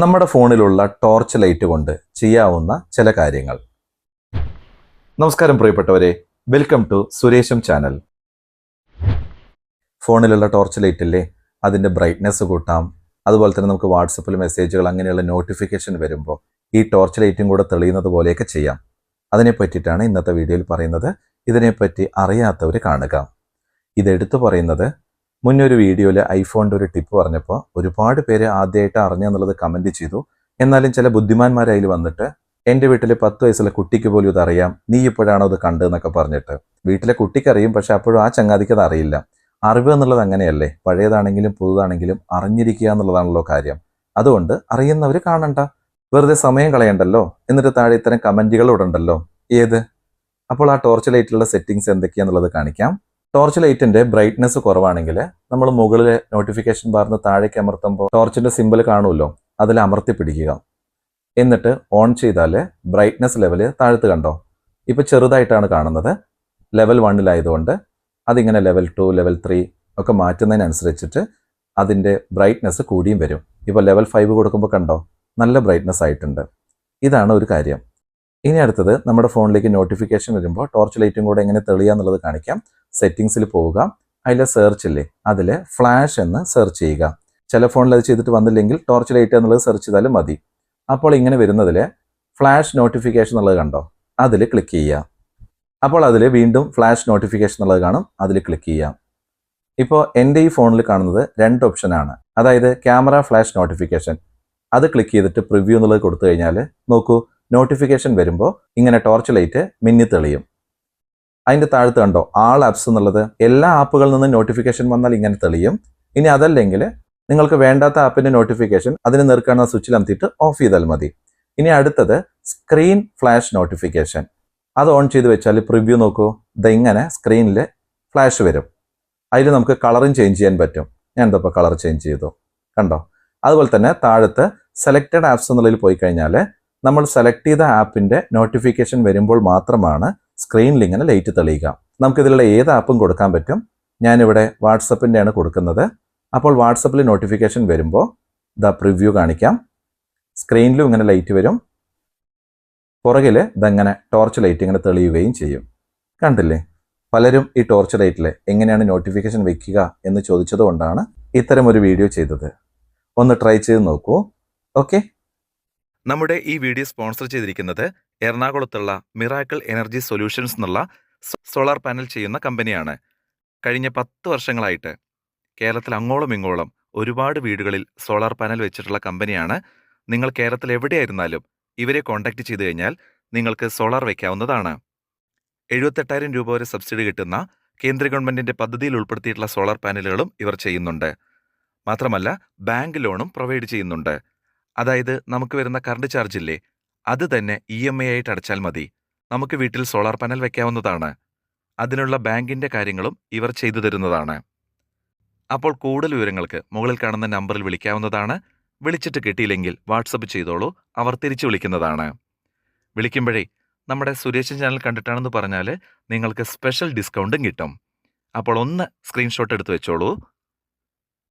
നമ്മുടെ ഫോണിലുള്ള torch light കൊണ്ട് ചെയ്യാവുന്ന ചില കാര്യങ്ങൾ. നമസ്കാരം പ്രിയപ്പെട്ടവരെ. വെൽക്കം ടു സുരേഷം ചാനൽ ഫോണിലുള്ള ടോർച്ച് ലൈറ്റ് ഇല്ലേ അതിന്റെ ബ്രൈറ്റ്നെസ് കൂട്ടാം. അതുപോലെ തന്നെ നമുക്ക് വാട്സപ്പിൽ മെസ്സേജുകൾ അങ്ങനെയുള്ള നോട്ടിഫിക്കേഷൻ വരുമ്പോൾ ഈ ടോർച്ച് ലൈറ്റും കൂടെ തെളിയുന്നത് പോലെയൊക്കെ ചെയ്യാം. അതിനെ പറ്റിയിട്ടാണ് ഇന്നത്തെ വീഡിയോയിൽ പറയുന്നത്. ഇതിനെപ്പറ്റി അറിയാത്തവർ കാണുക. ഇതെടുത്തു പറയുന്നത് മുന്നൊരു വീഡിയോയിൽ ഐഫോണിന്റെ ഒരു ടിപ്പ് പറഞ്ഞപ്പോൾ ഒരുപാട് പേര് ആദ്യമായിട്ട് അറിഞ്ഞെന്നുള്ളത് കമന്റ് ചെയ്തു. എന്നാലും ചില ബുദ്ധിമാന്മാർ അതിൽ വന്നിട്ട് എന്റെ വീട്ടിൽ പത്ത് വയസ്സുള്ള കുട്ടിക്ക് പോലും ഇത് അറിയാം നീ ഇപ്പോഴാണോ ഇത് കണ്ടതെന്നൊക്കെ പറഞ്ഞിട്ട് വീട്ടിലെ കുട്ടിക്കറിയും. പക്ഷെ അപ്പോഴും ആ ചങ്ങാതിക്ക് അത് അറിയില്ല. അറിവ് എന്നുള്ളത് അങ്ങനെയല്ലേ? പഴയതാണെങ്കിലും പുതുതാണെങ്കിലും അറിഞ്ഞിരിക്കുക എന്നുള്ളതാണല്ലോ കാര്യം. അതുകൊണ്ട് അറിയുന്നവർ കാണണ്ട. വെറുതെ സമയം കളയണ്ടല്ലോ? എന്നിട്ട് താഴെ ഇത്തരം കമന്റുകൾ ഇടണ്ടല്ലോ? ഏത്? അപ്പോൾ ആ ടോർച്ച് ലൈറ്റിലുള്ള സെറ്റിങ്സ് എന്തൊക്കെയാണെന്നുള്ളത് കാണിക്കാം. ടോർച്ച് ലൈറ്റിന്റെ ബ്രൈറ്റ്നസ് കുറവാണെങ്കിൽ നമ്മൾ മുകളിലെ നോട്ടിഫിക്കേഷൻ ബാറിന് താഴേക്ക് അമർത്തുമ്പോൾ ടോർച്ചിന്റെ സിമ്പിൾ കാണുമല്ലോ അതിൽ അമർത്തി പിടിക്കുക. എന്നിട്ട് ഓൺ ചെയ്താൽ ബ്രൈറ്റ്നസ് ലെവൽ താഴ്ത്ത് കണ്ടോ? ഇപ്പൊ ചെറുതായിട്ടാണ് കാണുന്നത്. ലെവൽ വണ്ണിലായതുകൊണ്ട് അതിങ്ങനെ ലെവൽ ടു ലെവൽ ത്രീ ഒക്കെ മാറ്റുന്നതിനനുസരിച്ചിട്ട് അതിന്റെ ബ്രൈറ്റ്നസ് കൂടിയും വരും. ഇപ്പോൾ ലെവൽ ഫൈവ് കൊടുക്കുമ്പോൾ കണ്ടോ? നല്ല ബ്രൈറ്റ്നസ് ആയിട്ടുണ്ട്. ഇതാണ് ഒരു കാര്യം. ഇനി അടുത്തത് നമ്മുടെ ഫോണിലേക്ക് നോട്ടിഫിക്കേഷൻ വരുമ്പോൾ ടോർച്ച് ലൈറ്റും കൂടെ എങ്ങനെ തെളിയാന്നുള്ളത് കാണിക്കാം. സെറ്റിങ്സിൽ പോവുക. അതിലെ സെർച്ച് ഇല്ലേ? അതിൽ ഫ്ലാഷ് എന്ന് സെർച്ച് ചെയ്യുക. ചില ഫോണിൽ അത് ചെയ്തിട്ട് വന്നില്ലെങ്കിൽ ടോർച്ച് ലൈറ്റ് എന്നുള്ളത് സെർച്ച് ചെയ്താലും മതി. അപ്പോൾ ഇങ്ങനെ വരുന്നതിൽ ഫ്ലാഷ് നോട്ടിഫിക്കേഷൻ എന്നുള്ളത് കണ്ടോ? അതിൽ ക്ലിക്ക് ചെയ്യുക. അപ്പോൾ അതിൽ വീണ്ടും ഫ്ലാഷ് നോട്ടിഫിക്കേഷൻ എന്നുള്ളത് കാണും. അതിൽ ക്ലിക്ക് ചെയ്യാം ഇപ്പോൾ എന്റെ ഈ ഫോണിൽ കാണുന്നത് രണ്ട് ഓപ്ഷനാണ് അതായത് ക്യാമറ ഫ്ലാഷ് നോട്ടിഫിക്കേഷൻ അത് ക്ലിക്ക് ചെയ്തിട്ട് പ്രിവ്യൂ എന്നുള്ളത് കൊടുത്തു കഴിഞ്ഞാൽ നോക്കൂ നോട്ടിഫിക്കേഷൻ വരുമ്പോൾ ഇങ്ങനെ ടോർച്ച് ലൈറ്റ് മിന്നി തെളിയും. അതിന്റെ താഴത്ത് കണ്ടോ ആൾ ആപ്സ് എന്നുള്ളത്. എല്ലാ ആപ്പുകളിൽ നിന്നും നോട്ടിഫിക്കേഷൻ വന്നാൽ ഇങ്ങനെ തെളിയും. ഇനി അതല്ലെങ്കിൽ നിങ്ങൾക്ക് വേണ്ടാത്ത ആപ്പിന്റെ നോട്ടിഫിക്കേഷൻ അതിന് നിൽക്കുന്ന സ്വിച്ചിൽ അമത്തിയിട്ട് ഓഫ് ചെയ്താൽ മതി. ഇനി അടുത്തത് സ്ക്രീൻ ഫ്ലാഷ് നോട്ടിഫിക്കേഷൻ അത് ഓൺ ചെയ്ത് വെച്ചാൽ പ്രിവ്യൂ നോക്കൂ. ഇത് ഇങ്ങനെ സ്ക്രീനിൽ ഫ്ലാഷ് വരും. അതിൽ നമുക്ക് കളറും ചേഞ്ച് ചെയ്യാൻ പറ്റും. ഞാൻ എന്താ കളർ ചേഞ്ച് ചെയ്തു. കണ്ടോ? അതുപോലെ തന്നെ താഴത്ത് സെലക്റ്റഡ് ആപ്സ് എന്നുള്ളതിൽ പോയി കഴിഞ്ഞാൽ നമ്മൾ സെലക്ട് ചെയ്ത ആപ്പിന്റെ നോട്ടിഫിക്കേഷൻ വരുമ്പോൾ മാത്രമാണ് സ്ക്രീനിൽ ഇങ്ങനെ ലൈറ്റ് തെളിയുക നമുക്കിതിലുള്ള ഏത് ആപ്പും കൊടുക്കാൻ പറ്റും? ഞാനിവിടെ വാട്സപ്പിന്റെയാണ് കൊടുക്കുന്നത്. അപ്പോൾ വാട്സപ്പിൽ നോട്ടിഫിക്കേഷൻ വരുമ്പോൾ ദ പ്രിവ്യൂ കാണിക്കാം. സ്ക്രീനിലും ഇങ്ങനെ ലൈറ്റ് വരും. പുറകിൽ ഇതങ്ങനെ ടോർച്ച് ലൈറ്റ് ഇങ്ങനെ തെളിയുകയും ചെയ്യും. കണ്ടില്ലേ? പലരും ഈ ടോർച്ച് ലൈറ്റിൽ എങ്ങനെയാണ് നോട്ടിഫിക്കേഷൻ വെക്കുക എന്ന് ചോദിച്ചതുകൊണ്ടാണ് ഇത്തരം ഒരു വീഡിയോ ചെയ്തത്. ഒന്ന് ട്രൈ ചെയ്ത് നോക്കൂ. ഓക്കെ നമ്മുടെ ഈ വീഡിയോ സ്പോൺസർ ചെയ്തിരിക്കുന്നത് എറണാകുളത്തുള്ള മിറാക്കിൾ എനർജി സൊല്യൂഷൻസ് എന്നുള്ള സോളാർ പാനൽ ചെയ്യുന്ന കമ്പനിയാണ്. കഴിഞ്ഞ പത്ത് വർഷങ്ങളായിട്ട് കേരളത്തിൽ അങ്ങോളം ഇങ്ങോളം ഒരുപാട് വീടുകളിൽ സോളാർ പാനൽ വെച്ചിട്ടുള്ള കമ്പനിയാണ്. നിങ്ങൾ കേരളത്തിൽ എവിടെയായിരുന്നാലും ഇവരെ കോൺടാക്റ്റ് ചെയ്തു കഴിഞ്ഞാൽ നിങ്ങൾക്ക് സോളാർ വയ്ക്കാവുന്നതാണ് എഴുപത്തെട്ടായിരം രൂപ വരെ സബ്സിഡി കിട്ടുന്ന കേന്ദ്ര ഗവൺമെന്റിന്റെ പദ്ധതിയിൽ ഉൾപ്പെടുത്തിയിട്ടുള്ള സോളാർ പാനലുകളും ഇവർ ചെയ്യുന്നുണ്ട്. മാത്രമല്ല ബാങ്ക് ലോണും പ്രൊവൈഡ് ചെയ്യുന്നുണ്ട്. അതായത് നമുക്ക് വരുന്ന കറണ്ട് ചാർജ് ഇല്ലേ അത് തന്നെ ഇ എം ഐ ആയിട്ട് അടച്ചാൽ മതി. നമുക്ക് വീട്ടിൽ സോളാർ പാനൽ വെക്കാവുന്നതാണ്. അതിനുള്ള ബാങ്കിന്റെ കാര്യങ്ങളും ഇവർ ചെയ്തു തരുന്നതാണ്. അപ്പോൾ കൂടുതൽ വിവരങ്ങൾക്ക് മുകളിൽ കാണുന്ന നമ്പറിൽ വിളിക്കാവുന്നതാണ്. വിളിച്ചിട്ട് കിട്ടിയില്ലെങ്കിൽ വാട്സപ്പ് ചെയ്തോളൂ. അവർ തിരിച്ചു വിളിക്കുന്നതാണ്. വിളിക്കുമ്പോഴേ നമ്മുടെ സുരേഷൻ ചാനൽ കണ്ടിട്ടാണെന്ന് പറഞ്ഞാൽ നിങ്ങൾക്ക് സ്പെഷ്യൽ ഡിസ്കൗണ്ടും കിട്ടും. അപ്പോൾ ഒന്ന് സ്ക്രീൻഷോട്ട് എടുത്ത് വെച്ചോളൂ.